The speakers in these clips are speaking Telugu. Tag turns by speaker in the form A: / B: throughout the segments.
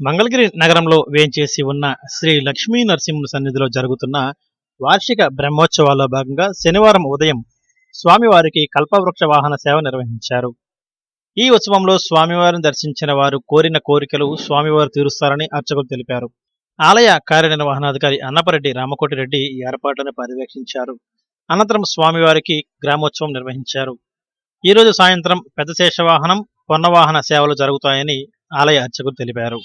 A: మంగళగిరి నగరంలో వేంచేసి ఉన్న శ్రీ లక్ష్మీ నరసింహ సన్నిధిలో జరుగుతున్న వార్షిక బ్రహ్మోత్సవాల్లో భాగంగా శనివారం ఉదయం స్వామివారికి కల్పవృక్ష వాహన సేవ నిర్వహించారు. ఈ ఉత్సవంలో స్వామివారిని దర్శించిన వారు కోరిన కోరికలు స్వామివారు తీరుస్తారని అర్చకులు తెలిపారు. ఆలయ కార్యనిర్వహణాధికారి అన్నపరెడ్డి రామకోటిరెడ్డి ఈ ఏర్పాట్లను పర్యవేక్షించారు. అనంతరం స్వామివారికి గ్రామోత్సవం నిర్వహించారు. ఈ రోజు సాయంత్రం పెద్ద శేషవాహనం పొన్నవాహన సేవలు జరుగుతాయని ఆలయ అర్చకులు తెలిపారు.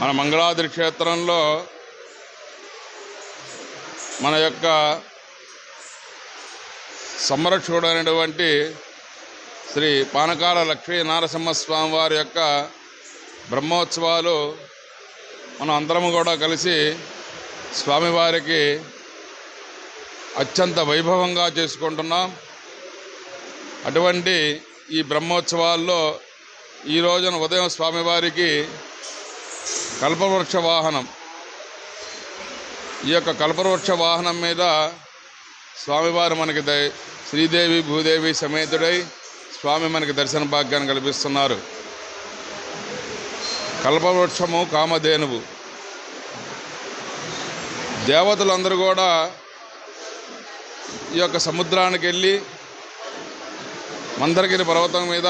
B: మన మంగళాద్రి క్షేత్రంలో మన యొక్క సంరక్షకుడైనటువంటి శ్రీ పానకాల లక్ష్మీ నారసింహస్వామి వారి యొక్క బ్రహ్మోత్సవాలు మనం అందరము కూడా కలిసి స్వామివారికి అత్యంత వైభవంగా చేసుకుంటున్నాం. అటువంటి ఈ బ్రహ్మోత్సవాల్లో ఈ రోజున ఉదయం స్వామివారికి కల్పవృక్ష వాహనం. ఈ యొక్క కల్పవృక్ష వాహనం మీద స్వామివారు మనకి ద శ్రీదేవి భూదేవి సమేతుడై స్వామి మనకి దర్శన భాగ్యాన్ని కల్పిస్తున్నారు. కల్పవృక్షము కామధేనువు. దేవతలందరూ కూడా ఈ యొక్క సముద్రానికి వెళ్ళి మందరగిరి పర్వతం మీద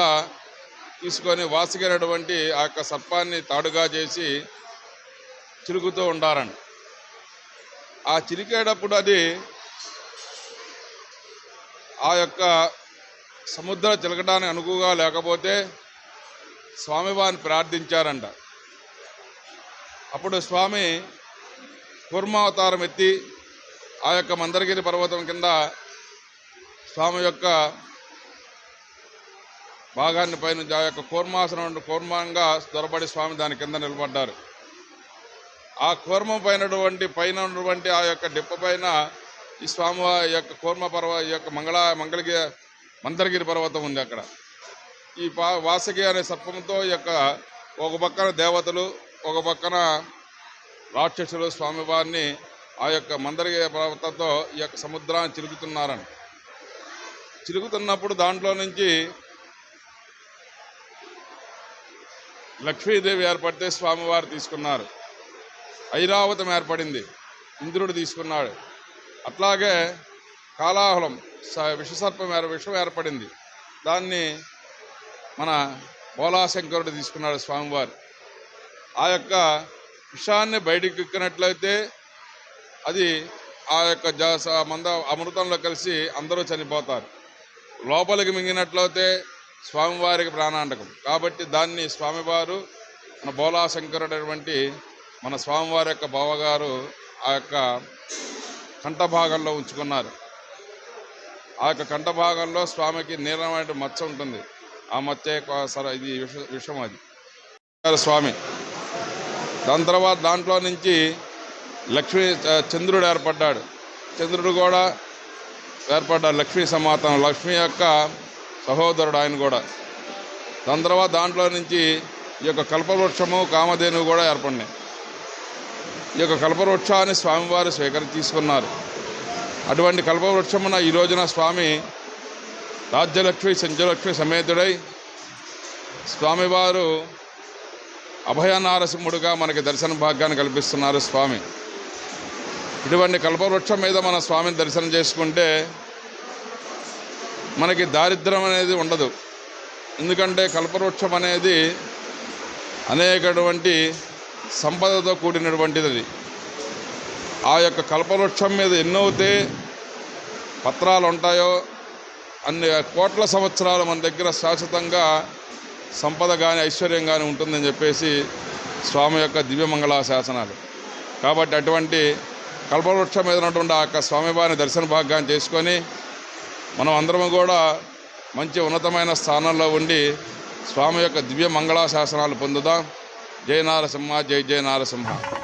B: తీసుకొని వాసిగినటువంటి ఆ యొక్క సర్పాన్ని తాడుగా చేసి చిలుకుతూ ఉండారండి ఆ చిలికేటప్పుడు అది ఆ యొక్క సముద్ర చిలకడానికి అనుకుగా లేకపోతే స్వామివారిని ప్రార్థించారంట. అప్పుడు స్వామి కూర్మావతారం ఎత్తి ఆ యొక్క మందరగిరి పర్వతం కింద స్వామి యొక్క భాగాన్ని పైనుంచి ఆ యొక్క కూర్మాసనం కూర్మంగా దొరబడి స్వామి దాని కింద నిలబడ్డారు. ఆ కూర్మం పైనటువంటి పైన ఉన్నటువంటి ఆ యొక్క డిప్ప పైన ఈ స్వామి యొక్క కూర్మ పర్వ ఈ యొక్క మంగళ మంగళగిరి మందరగిరి పర్వతం ఉంది అక్కడ. ఈ పా వాసగి అనే సర్పంతో ఈ యొక్క ఒక పక్కన దేవతలు ఒక పక్కన రాక్షసులు స్వామివారిని ఆ యొక్క మందరగిరి పర్వతంతో ఈ యొక్క సముద్రాన్ని చిలుగుతున్నారని చిలుగుతున్నప్పుడు దాంట్లో నుంచి లక్ష్మీదేవి ఏర్పడితే స్వామివారు తీసుకున్నారు. ఐరావతం ఏర్పడింది. ఇంద్రుడు తీసుకున్నాడు. అట్లాగే కాలాహలం స- విషసర్పం ఏర్ విషం ఏర్పడింది. దాన్ని మన బోలాశంకరుడు తీసుకున్నాడు స్వామివారు. ఆ యొక్క విషాన్ని బయటికి ఎక్కినట్లయితే అది ఆ యొక్క జ మంద అమృతంలో కలిసి అందరూ చనిపోతారు. లోపలికి మింగినట్లయితే స్వామివారికి ప్రాణాంతకం. కాబట్టి దాన్ని స్వామివారు మన బోలాశంకరుడటువంటి మన స్వామివారి యొక్క బావగారు ఆ యొక్క కంఠభాగంలో ఉంచుకున్నారు. ఆ యొక్క కంఠభాగంలో స్వామికి నీలమైన మచ్చ ఉంటుంది. ఆ మచ్చ యొక్క సర ఇది విష విషం అది. స్వామి. దాని తర్వాత దాంట్లో నుంచి లక్ష్మీ చంద్రుడు ఏర్పడ్డాడు. చంద్రుడు కూడా ఏర్పడ్డాడు. లక్ష్మీ సమాతం లక్ష్మి యొక్క సహోదరుడు ఆయన కూడా. దాని తర్వాత దాంట్లో నుంచి ఈ యొక్క కల్పవృక్షము కామధేనువు కూడా ఏర్పడినాయి. ఈ యొక్క కల్పవృక్షాన్ని స్వామివారు స్వీకరి తీసుకున్నారు. అటువంటి కల్పవృక్షమున ఈ రోజున స్వామి రాజ్యలక్ష్మి సంజలక్ష్మి సమేతుడై స్వామివారు అభయ నారసింహుడుగా మనకి దర్శన భాగ్యాన్ని కల్పిస్తున్నారు స్వామి. ఇటువంటి కల్పవృక్షం మీద మన స్వామిని దర్శనం చేసుకుంటే మనకి దారిద్ర్యం అనేది ఉండదు. ఎందుకంటే కల్పవృక్షం అనేది అనేకటువంటి సంపదతో కూడినటువంటిది. అది ఆ యొక్క కల్పవృక్షం మీద ఎన్నైతే పత్రాలు ఉంటాయో అన్ని కోట్ల సంవత్సరాలు మన దగ్గర శాశ్వతంగా సంపద కానీ ఐశ్వర్యం కానీ ఉంటుందని చెప్పేసి స్వామి యొక్క దివ్యమంగళ శాసనాలు. కాబట్టి అటువంటి కల్పవృక్షం మీద ఉన్నటువంటి ఆ యొక్క స్వామివారిని దర్శన భాగ్యాన్ని చేసుకొని మనం అందరం కూడా మంచి ఉన్నతమైన స్థానంలో ఉండి స్వామి యొక్క దివ్య మంగళా శాసనాలు పొందుదాం. జయ నారసింహ జై జయ నారసింహ.